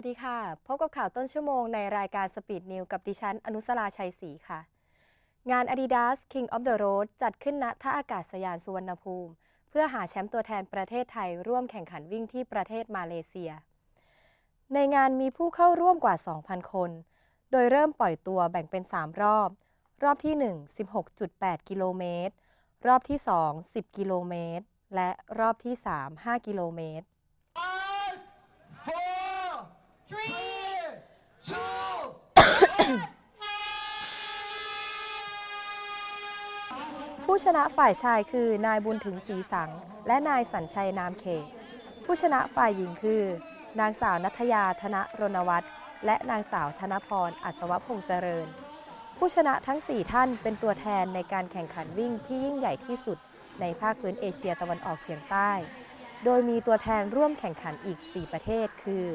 วัสดีค่ะ พบกับข่าวต้นชั่วโมงในรายการ Speed News กับดิฉัน อนุสราชัยศรีค่ะ งาน Adidas King of the Road จัดขึ้นณท่าอากาศยานสุวรรณภูมิ เพื่อหาแชมป์ตัวแทนประเทศไทยร่วมแข่งขันวิ่งที่ประเทศมาเลเซีย ในงานมีผู้เข้าร่วมกว่า 2,000 คน โดยเริ่มปล่อยตัวแบ่งเป็น 3 รอบ รอบที่ 1 16.8 กิโลเมตร รอบที่ 2 10 กิโลเมตร และรอบที่ 3 5 กิโลเมตร ผู้ชนะฝ่ายชายคือนายบุญถึงศรีสัง และนายสัญชัยนามเขต ผู้ชนะฝ่ายหญิงคือ นางสาวนัทยาธนรณวัฒน์และนางสาวธนพรอัศวพงษ์เจริญ ผู้ชนะทั้ง 4 ท่านเป็นตัวแทนในการแข่งขันวิ่งที่ยิ่งใหญ่ที่สุดในภาคพื้นเอเชียตะวันออกเฉียงใต้ โดยมีตัวแทนร่วมแข่งขันอีก 4 ประเทศ คือ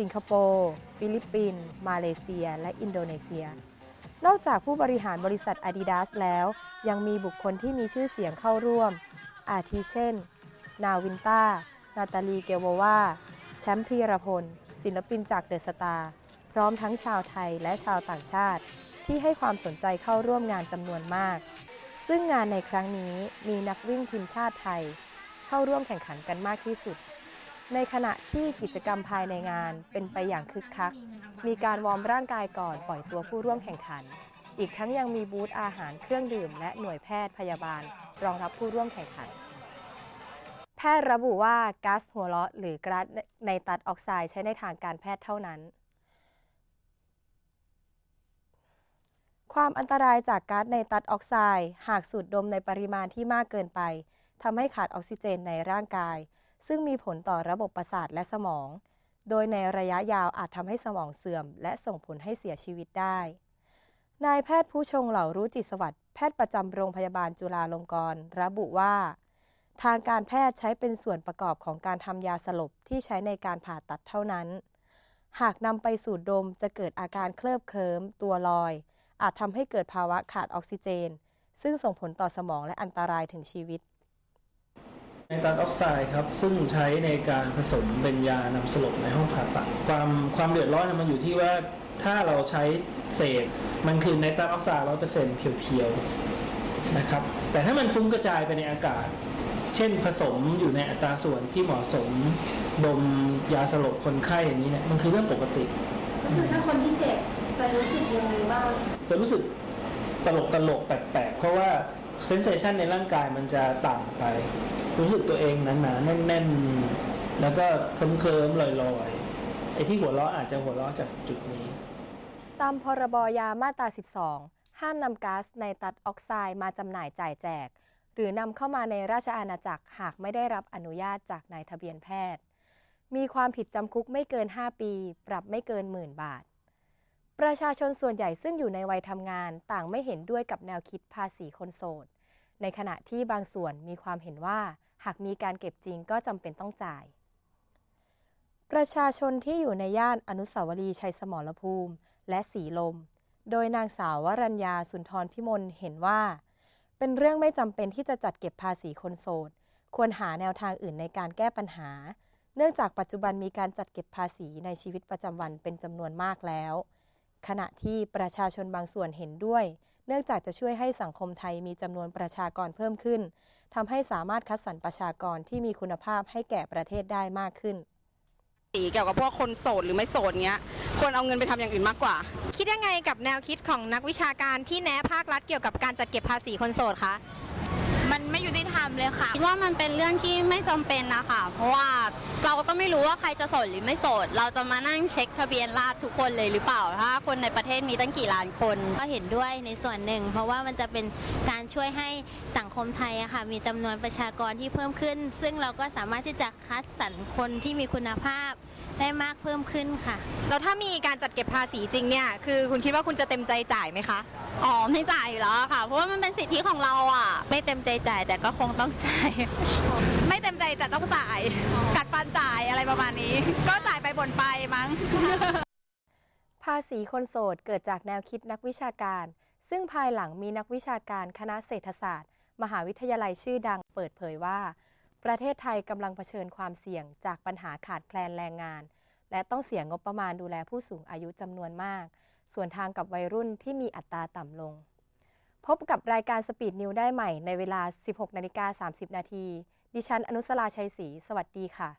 สิงคโปร์ ฟิลิปปินส์ มาเลเซีย และอินโดนีเซีย นอกจากผู้บริหารบริษัท Adidas แล้ว ยังมีบุคคลที่มีชื่อเสียงเข้าร่วม อาทิเช่น นาวินตานาตาลีเกลโววาแชมป์พีรพล ศิลปินจากเดอะสตาร์ พร้อมทั้งชาวไทยและชาวต่างชาติ ที่ให้ความสนใจเข้าร่วมงานจำนวนมาก ซึ่งงานในครั้งนี้มีนักวิ่งทีมชาติไทย เข้าร่วมแข่งขันกันมากที่สุด ในขณะที่กิจกรรมภายในงานเป็นไปอย่างคึกคัก มีการวอร์มร่างกายก่อนปล่อยตัวผู้ร่วมแข่งขัน อีกทั้งยังมีบูธอาหารเครื่องดื่ม และหน่วยแพทย์พยาบาล รองรับผู้ร่วมแข่งขัน แพทย์ระบุว่าก๊าซหัวเราะหรือก๊าซในตัดออกไซด์ใช้ในทางการแพทย์เท่านั้น ความอันตรายจากก๊าซในตัดออกไซด์หากสูดดมในปริมาณที่มากเกินไปทำให้ขาดออกซิเจนในร่างกาย ซึ่งมีผลต่อระบบประสาทและสมอง โดยในระยะยาวอาจทำให้สมองเสื่อม และส่งผลให้เสียชีวิตได้ นายแพทย์ผู้ชงเหล่ารู้จิตสวัสดิ์แพทย์ประจำโรงพยาบาลจุฬาลงกรณ์ระบุว่า ทางการแพทย์ใช้เป็นส่วนประกอบของการทำยาสลบที่ใช้ในการผ่าตัดเท่านั้น หากนำไปสูดดมจะเกิดอาการเคลิบเคลิ้มตัวลอย อาจทำให้เกิดภาวะขาดออกซิเจน ซึ่งส่งผลต่อสมองและอันตรายถึงชีวิต ไนตรัสออกไซด์ครับ ซึ่งใช้ในการผสมเป็นยานำสลบในห้องผ่าตัดความความเดือดร้อนเนยมันอยู่ที่ว่าถ้าเราใช้เสพมันคือไนตรัสออกไซด์ร้อยเปอร์เซ็นต์เพียวๆนะครับ แต่ถ้ามันฟุ้งกระจายไปในอากาศ เช่นผสมอยู่ในอัตราส่วนที่เหมาะสมดมยาสลบคนไข้อย่างนี้เนี่ยมันคือเรื่องปกติก็คือถ้าคนที่เจ็บจะรู้สึกยังไงบ้างจะรู้สึกตลกตลกๆแปลกๆเพราะว่า เซนเซชันในร่างกายมันจะต่ำไป รู้สึกตัวเองหนาๆแน่นๆ แล้วก็เคิมๆลอยๆ ไอ้ที่หัวเราะอาจจะหัวเราะจากจุดนี้ ตามพรบยามาตรา 12 ห้ามนำก๊าซไนตรัสออกไซด์มาจำหน่ายจ่ายแจก หรือนำเข้ามาในราชอาณาจักรหากไม่ได้รับอนุญาตจากนายทะเบียนแพทย์ มีความผิดจำคุกไม่เกิน 5 ปี ปรับไม่เกินหมื่นบาท ประชาชนส่วนใหญ่ซึ่งอยู่ในวัยทำงานต่างไม่เห็นด้วยกับแนวคิดภาษีคนโสด ในขณะที่บางส่วนมีความเห็นว่า หากมีการเก็บจริงก็จำเป็นต้องจ่าย ประชาชนที่อยู่ในย่านอนุสาวรีย์ชัยสมรภูมิ และสีลม โดยนางสาววรัญญาสุนทรพิมลเห็นว่า เป็นเรื่องไม่จำเป็นที่จะจัดเก็บภาษีคนโสด ควรหาแนวทางอื่นในการแก้ปัญหา เนื่องจากปัจจุบันมีการจัดเก็บภาษีในชีวิตประจำวันเป็นจำนวนมากแล้ว ขณะที่ประชาชนบางส่วนเห็นด้วย เนื่องจากจะช่วยให้สังคมไทยมีจำนวนประชากรเพิ่มขึ้นทำให้สามารถคัดสรรประชากรที่มีคุณภาพให้แก่ประเทศได้มากขึ้นสีเกี่ยวกับพวกคนโสดหรือไม่โสดเงี้ยควรเอาเงินไปทำอย่างอื่นมากกว่า คิดยังไงกับแนวคิดของนักวิชาการที่แนะภาครัฐเกี่ยวกับการจัดเก็บภาษีคนโสดคะ มันไม่ยุติธรรมเลยค่ะคิดว่ามันเป็นเรื่องที่ไม่จำเป็นนะคะเพราะว่าเราก็ไม่รู้ว่าใครจะโสดหรือไม่โสด เราจะมานั่งเช็คทะเบียนราษฎรทุกคนเลยหรือเปล่าถ้าคนในประเทศมีตั้งกี่ล้านคน ก็เห็นด้วยในส่วนหนึ่ง เพราะว่ามันจะเป็นการช่วยให้สังคมไทยอะค่ะมีจำนวนประชากรที่เพิ่มขึ้น ซึ่งเราก็สามารถที่จะคัดสรรคนที่มีคุณภาพ ได้มากเพิ่มขึ้นค่ะ แล้วถ้ามีการจัดเก็บภาษีจริงเนี่ย คือคุณคิดว่าคุณจะเต็มใจจ่ายไหมคะ อ๋อไม่จ่ายอยู่แล้วค่ะ เพราะว่ามันเป็นสิทธิของเราอะ ไม่เต็มใจจ่ายแต่ก็คงต้องจ่าย ไม่เต็มใจจะต้องจ่าย กัดฟันจ่ายอะไรประมาณนี้ ก็จ่ายไปบ่นไปมั้ง ภาษีคนโสดเกิดจากแนวคิดนักวิชาการ ซึ่งภายหลังมีนักวิชาการคณะเศรษฐศาสตร์ มหาวิทยาลัยชื่อดังเปิดเผยว่า ประเทศไทยกำลังเผชิญความเสี่ยงจากปัญหาขาดแคลนแรงงาน และต้องเสียงบประมาณดูแลผู้สูงอายุจำนวนมาก ส่วนทางกับวัยรุ่นที่มีอัตราต่ำลง พบกับรายการสปีดนิวได้ใหม่ในเวลา 16 นาฬิกา 30 นาที ดิฉันอนุสราชัยศรี สวัสดีค่ะ